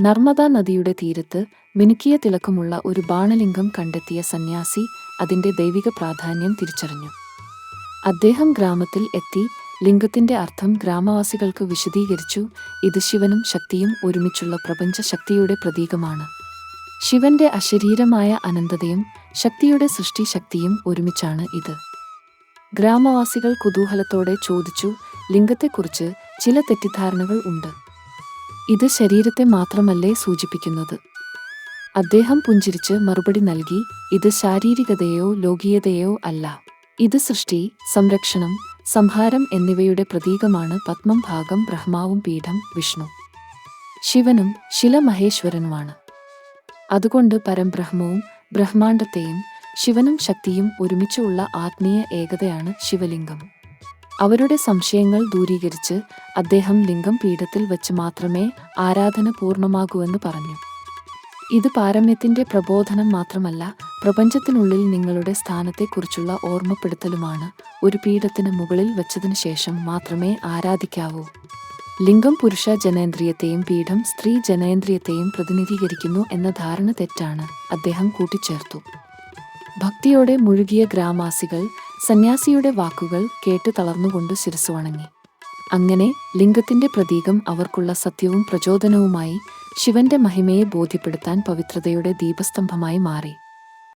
നർമ്മദാ നദിയുടെ തീരത്ത് മിനുക്കിയ തിളക്കമുള്ള ഒരു ബാണലിംഗം കണ്ടെത്തിയ സന്യാസി അതിന്റെ ദൈവിക പ്രാധാന്യം തിരിച്ചറിഞ്ഞു. അദ്ദേഹം ഗ്രാമത്തിൽ എത്തി ലിംഗത്തിന്റെ അർത്ഥം ഗ്രാമവാസികൾക്ക് വിശദീകരിച്ചു. ഇത് ശിവനും ശക്തിയും ഒരുമിച്ചുള്ള പ്രപഞ്ച ശക്തിയുടെ പ്രതീകമാണ്. ശിവന്റെ അശരീരമായ അനന്തതയും ശക്തിയുടെ സൃഷ്ടിശക്തിയും ഒരുമിച്ചാണ് ഇത്. ഗ്രാമവാസികൾ കുതൂഹലത്തോടെ ചോദിച്ചു ലിംഗത്തെക്കുറിച്ച് ചില തെറ്റിദ്ധാരണകൾ ഉണ്ട്. ഇത് ശരീരത്തെ മാത്രമല്ലേ സൂചിപ്പിക്കുന്നത്? അദ്ദേഹം പുഞ്ചിരിച്ച് മറുപടി നൽകി ഇത് ശാരീരികതയോ ലോകീയതയോ അല്ല. ഇത് സൃഷ്ടി സംരക്ഷണം സംഹാരം എന്നിവയുടെ പ്രതീകമാണ് പത്മം ഭാഗം ബ്രഹ്മാവും പീഠം വിഷ്ണു. ശിവനും ശിലമഹേശ്വരനുമാണ് അതുകൊണ്ട് പരംബ്രഹ്മവും ബ്രഹ്മാണ്ടത്തെയും ശിവനും ശക്തിയും ഒരുമിച്ചുള്ള ആത്മീയ ഏകതയാണ് ശിവലിംഗം. അവരുടെ സംശയങ്ങൾ ദൂരീകരിച്ച് അദ്ദേഹം ലിംഗം പീഠത്തിൽ വച്ച് മാത്രമേ ആരാധന പൂർണമാകൂവെന്ന് പറഞ്ഞു. ഇത് പാരമ്യത്തിന്റെ പ്രബോധനം മാത്രമല്ല പ്രപഞ്ചത്തിനുള്ളിൽ നിങ്ങളുടെ സ്ഥാനത്തെക്കുറിച്ചുള്ള ഓർമ്മപ്പെടുത്തലുമാണ് ഒരു പീഠത്തിന് മുകളിൽ വച്ചതിനു ശേഷം മാത്രമേ ആരാധിക്കാവൂ. ലിംഗം പുരുഷ ജനേന്ദ്രിയത്തെയും പീഠം സ്ത്രീ ജനേന്ദ്രിയത്തെയും പ്രതിനിധീകരിക്കുന്നു എന്ന ധാരണ തെറ്റാണ് അദ്ദേഹം കൂട്ടിച്ചേർത്തു. ഭക്തിയോടെ മുഴുകിയ ഗ്രാമാസികൾ സന്യാസിയുടെ വാക്കുകൾ കേട്ട് തളർന്നുകൊണ്ട് ശിരസ് വണങ്ങി. അങ്ങനെ ലിംഗത്തിന്റെ പ്രതീകം അവർക്കുള്ള സത്യവും പ്രചോദനവുമായി ശിവന്റെ മഹിമയെ ബോധ്യപ്പെടുത്താൻ പവിത്രതയുടെ ദീപസ്തംഭമായി മാറി.